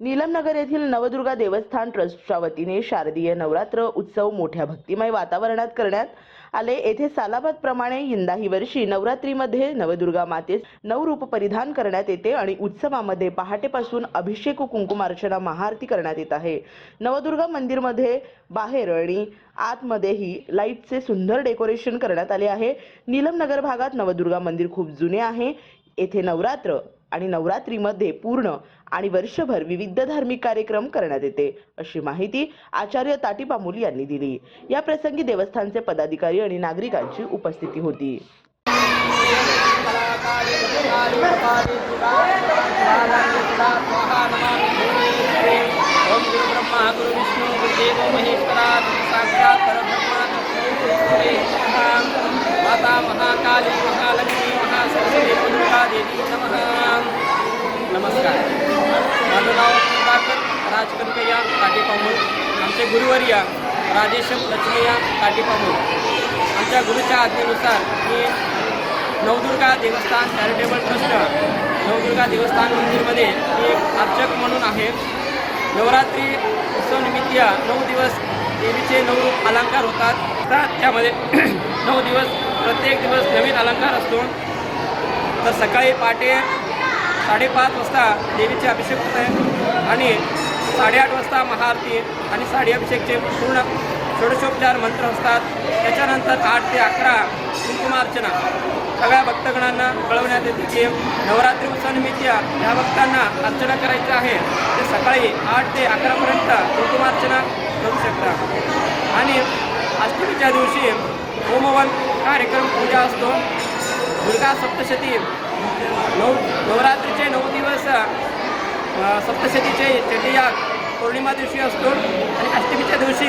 नीलमनगर येथील नवदुर्गा देवस्थान ट्रस्टच्या वतीने शारदीय नवरात्र उत्सव मोठ्या भक्तिमय वातावरणात करण्यात आले. येथे सालाबाद प्रमाणे यंदाही वर्षी नवरात्रीमध्ये नवदुर्गा मातेस नऊ रूप परिधान करण्यात येते आणि उत्सवामध्ये पहाटेपासून अभिषेक कुंकुमार्चना महाआरती करण्यात येत आहे. नवदुर्गा मंदिरमध्ये बाहेर आणि आतमध्येही लाईटचे सुंदर डेकोरेशन करण्यात आले आहे. नीलमनगर भागात नवदुर्गा मंदिर खूप जुने आहे. येथे नवरात्र आणि नवरात्रीमध्ये पूर्ण आणि वर्षभर विविध धार्मिक कार्यक्रम करण्यात येते अशी माहिती आचार्य ताटीपामुली यांनी दिली. या प्रसंगी देवस्थानचे पदाधिकारी आणि नागरिकांची उपस्थिती होती. ओम गुरु देवी नमः नमस्कार माझं नाव सुधाकर राजकनकया काटीपामूळ आमचे गुरुवर्य राजेशम लक्ष्मीया काटीपामूळ आमच्या गुरुच्या आज्ञेनुसार मी नवदुर्गा देवस्थान चॅरिटेबल ट्रस्ट नवदुर्गा देवस्थान मंदिरमध्ये एक अर्चक म्हणून आहे नवरात्री उत्सवनिमित्त नऊ दिवस देवीचे नऊ रूप अलंकार होतात तर त्यामध्ये नऊ दिवस प्रत्येक दिवस नवीन अलंकार असतो तर सकाळी पहाटे साडेपाच वाजता देवीचे अभिषेक होत आहे. आणि साडेआठ वाजता महाआरती आणि साडे अभिषेकचे पूर्ण षोडशोपचार मंत्र असतात. त्याच्यानंतर आठ ते अकरा कुंकुमार्चना. सगळ्या भक्तगणांना कळवण्यात येते की नवरात्री उत्सवनिमित्त ह्या भक्तांना अर्चना करायची आहे. ते सकाळी आठ ते अकरापर्यंत कुंकुमार्चना करू शकता आणि अष्टमीच्या दिवशी होमवन कार्यक्रम पूजा असतो. दुर्गा सप्तशती. नऊ नवरात्रीचे नऊ दिवस सप्तशतीचे चंडीयाग पौर्णिमा दिवशी असतो आणि अष्टमीच्या दिवशी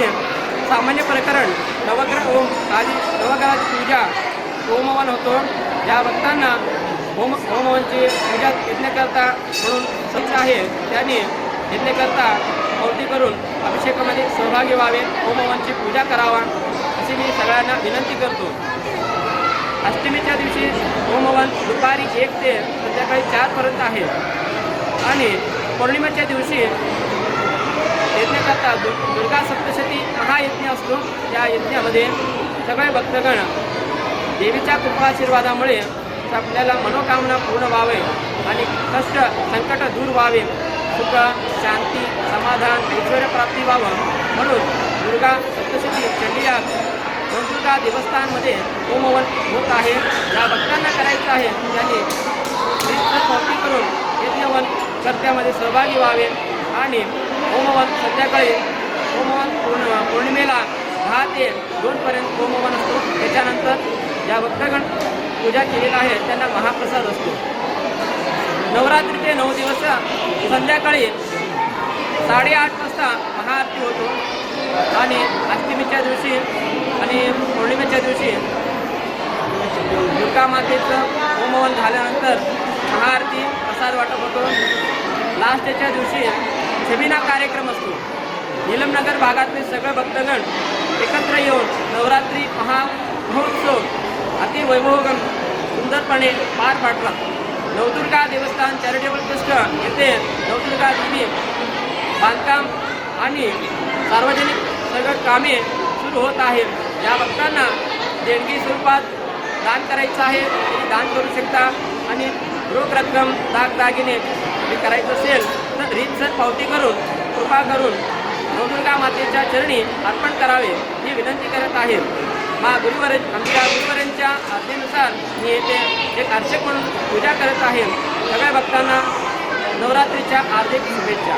सामान्य प्रकरण नवग्रह ओम आदी नवग्रहाची पूजा होमवन होतो. या भक्तांना होम होमवनची पूजा यज्ञकर्ता म्हणून सच आहे. त्यांनी यज्ञकर्ता पावती करून अभिषेकामध्ये सहभागी व्हावे होमवनची पूजा करावा अशी मी सगळ्यांना विनंती करतो. अष्टमीच्या दिवशी होमवन दुपारी एक ते संध्याकाळी चारपर्यंत आहे. आणि पौर्णिमेच्या दिवशी यज्ञकर्ता दु दुर्गा सप्तशती हा यज्ञ असतो. त्या यज्ञामध्ये सगळे भक्तगण देवीच्या कृपाशीर्वादामुळे आपल्याला मनोकामना पूर्ण व्हावे आणि कष्ट संकट दूर व्हावे. सुख शांती समाधान ऐश्वर प्राप्ती व्हावं. म्हणून दुर्गा सप्तशती चंडियाग नवदुर्गा देवस्थानमध्ये होमवन होत आहे. ज्या भक्तांना करायचं आहे त्यांनी भक्ती करून यज्ञवन कर्त्यामध्ये सहभागी व्हावे आणि होमवन संध्याकाळी होमवन पूर्ण पौर्णिमेला दहा ते दोनपर्यंत होमवन असतो. त्याच्यानंतर ज्या भक्तगण पूजा केलेला आहे त्यांना महाप्रसाद असतो. नवरात्रीचे नऊ दिवस संध्याकाळी साडेआठ वाजता महाआरती होतो. आणि अष्टमीच्या दिवशी आणि पौर्णिमेच्या दिवशी दुर्गा मातेचं होमवन झाल्यानंतर महाआरती प्रसाद वाटप होतो. लास्टच्या दिवशी सेमिना कार्यक्रम असतो. निलमनगर भागातले सगळे भक्तगण एकत्र येऊन नवरात्री महामहोत्सव अति वैभवगम सुंदरपणे पार पाडतात. नवदुर्गा देवस्थान चॅरिटेबल ट्रस्ट येथे नवदुर्गा देवी बांधकाम आणि सार्वजनिक सगळं कामे सुरू होत आहेत. या भक्तांना देणगी स्वरूपात दान करायचं आहे. दान करू शकता. आणि रोख रक्कम दागदागिने करायचं असेल तर रीतसर पावती करून कृपा करून नवदुर्गा मातेच्या चरणी अर्पण करावे ही विनंती करत आहे मा गुरुवर आमच्या गुरुवरांच्या आज्ञेनुसार मी येथे एक अर्चक म्हणून पूजा करत आहे. सगळ्या भक्तांना नवरात्रीच्या हार्दिक शुभेच्छा.